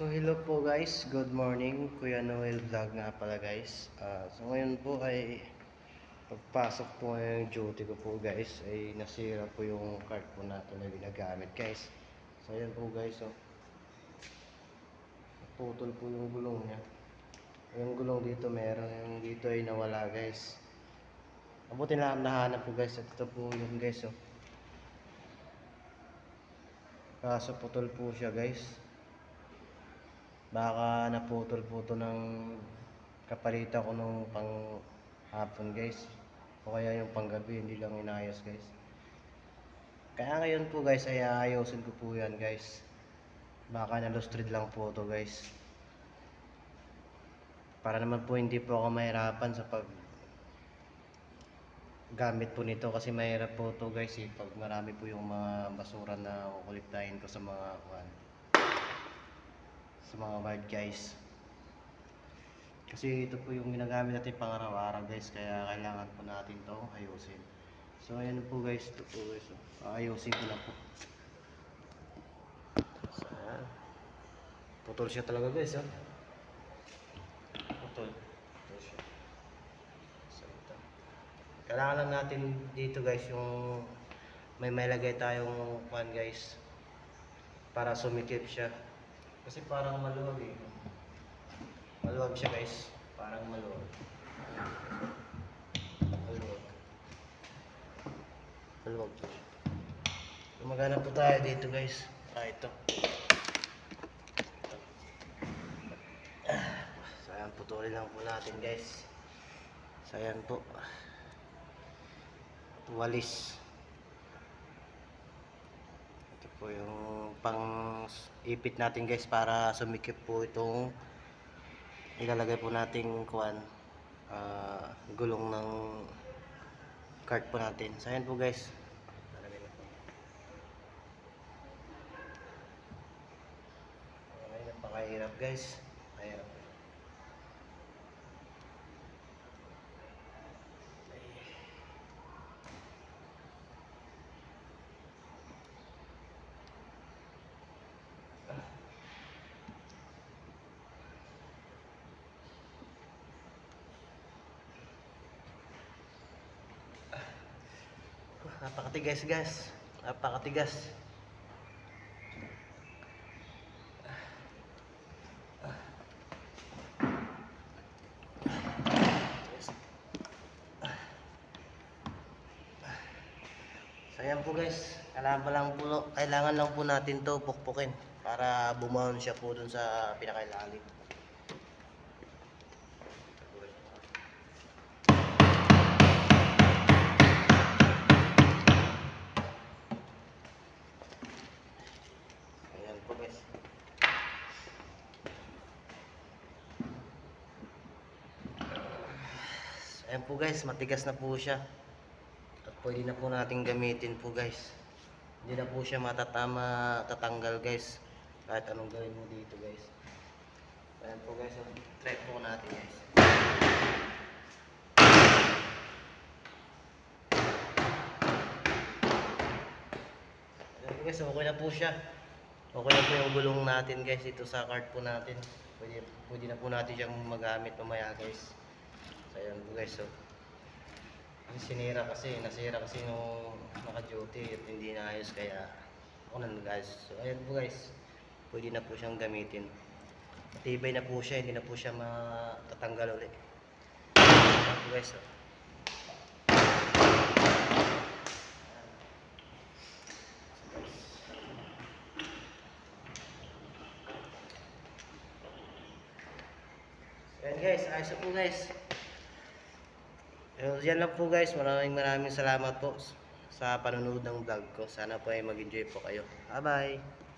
So hello po guys, good morning. Kuya Noel Vlog nga pala guys. Ah, so ngayon po ay pagpasok po ngayong duty ko po guys ay nasira po yung cart po natin na ginagamit guys. So ayan po guys oh. Putol po yung gulong niya. Yung gulong dito meron, yung dito ay nawala guys. Mabuti na nahanap po guys at ito po yun guys oh. Kaso putol po siya guys. Baka naputol po to ng kapalitan ko nung pang hapon guys. O kaya yung panggabi, hindi lang inayos guys. Kaya ngayon po guys, ay aayusin ko po yan guys. Baka nalustrid lang po to guys. Para naman po hindi po ako mahirapan sa pag gamit po nito kasi mahirap po to guys eh, pag marami po yung mga basura na kukuliptahin ko sa mga kuan sa mga wild guys. Kasi ito po yung ginagamit natin pang araw-araw guys. Kaya kailangan po natin to ayusin. So ayan po guys. Ito po guys oh. ayusin ko na po. So ayan. Putol siya talaga guys oh. putol. Putol siya. So ito. Kailangan lang natin dito guys yung may may lagay tayong pan guys para sumikip siya kasi parang maluwag eh. Maluwag siya guys. Parang maluwag. Maluwag. Maluwag maghanap po tayo dito guys. Ah ito. So ayan putulin lang po natin guys. So ayan po. Walis. Ito po yung pang ipit natin guys para sumikip po itong ilalagay po nating kuan ah, gulong ng cart po natin. So ayan po guys. Lalagay na po. Ay, napakahirap guys mahirap Napakatigas guys. Napakatigas. So ayan po guys. Kailangan lang po, kailangan lang po natin to pukpukin para bumaon siya po dun sa pinakailalim. Ayan po guys, matigas na po siya. At pwede na po natin gamitin po guys. Hindi na po siya matatama, tatanggal guys. Kahit anong gawin mo dito guys. Ayan po guys, oh. try po natin guys. Ayan po guys, okay na po siya. Okay na po yung gulong natin guys dito sa cart po natin. Pwede, pwede na po natin siyang magamit mamaya guys. So ayan po guys. So, kasi sinira kasi, nasira kasi nung naka-duty at hindi naayos kaya ako na guys. So ayan po guys. Pwede na po siyang gamitin. Matibay na po siya, hindi na po siya matatanggal ulit. Ayan po guys. Oh. Ayan guys, ayos po guys. So, yan lang po guys. Maraming maraming salamat po sa panonood ng vlog ko. Sana po ay mag-enjoy po kayo. Bye-bye!